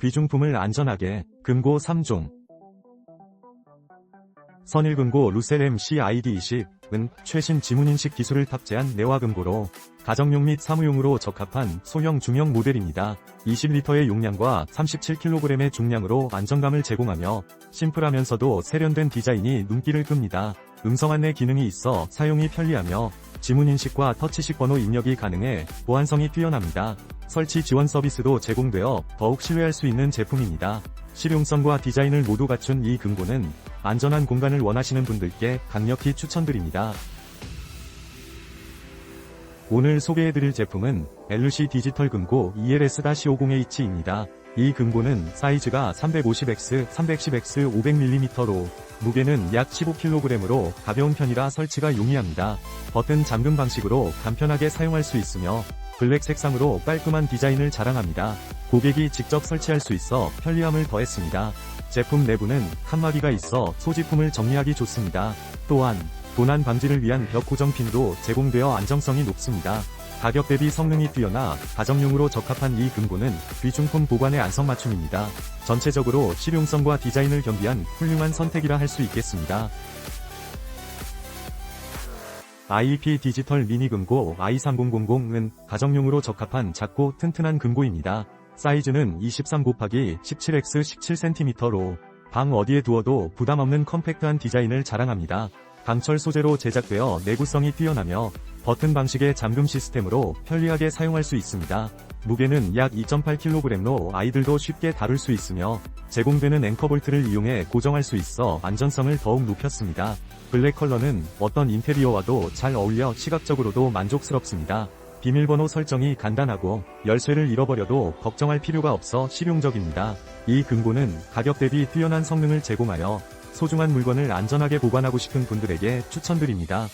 귀중품을 안전하게 금고 3종 선일금고 루셀 MC-ID20은 최신 지문인식 기술을 탑재한 내화 금고로 가정용 및 사무용으로 적합한 소형 중형 모델입니다. 20리터의 용량과 37kg의 중량으로 안정감을 제공하며 심플하면서도 세련된 디자인이 눈길을 끕니다. 음성 안내 기능이 있어 사용이 편리하며 지문인식과 터치식 번호 입력이 가능해 보안성이 뛰어납니다. 설치 지원 서비스도 제공되어 더욱 신뢰할 수 있는 제품입니다. 실용성과 디자인을 모두 갖춘 이 금고는 안전한 공간을 원하시는 분들께 강력히 추천드립니다. 오늘 소개해드릴 제품은 LC 디지털 금고 E ELS-50H입니다. 이 금고는 사이즈가 350X, 310X 500mm로 무게는 약 15kg으로 가벼운 편이라 설치가 용이합니다. 버튼 잠금 방식으로 간편하게 사용할 수 있으며 블랙 색상으로 깔끔한 디자인을 자랑합니다. 고객이 직접 설치할 수 있어 편리함을 더했습니다. 제품 내부는 칸막이가 있어 소지품을 정리하기 좋습니다. 또한 도난 방지를 위한 벽 고정 핀도 제공되어 안정성이 높습니다. 가격 대비 성능이 뛰어나 가정용으로 적합한 이 금고는 귀중품 보관의 안성맞춤입니다. 전체적으로 실용성과 디자인을 겸비한 훌륭한 선택이라 할 수 있겠습니다. IEP 디지털 미니 금고 i3000은 가정용으로 적합한 작고 튼튼한 금고입니다. 사이즈는 23 곱하기 17x 17cm로 방 어디에 두어도 부담 없는 컴팩트한 디자인을 자랑합니다. 강철 소재로 제작되어 내구성이 뛰어나며 버튼 방식의 잠금 시스템으로 편리하게 사용할 수 있습니다. 무게는 약 2.8kg로 아이들도 쉽게 다룰 수 있으며 제공되는 앵커볼트를 이용해 고정할 수 있어 안전성을 더욱 높였습니다. 블랙 컬러는 어떤 인테리어와도 잘 어울려 시각적으로도 만족스럽습니다. 비밀번호 설정이 간단하고 열쇠를 잃어버려도 걱정할 필요가 없어 실용적입니다. 이 금고는 가격 대비 뛰어난 성능을 제공하여 소중한 물건을 안전하게 보관하고 싶은 분들에게 추천드립니다.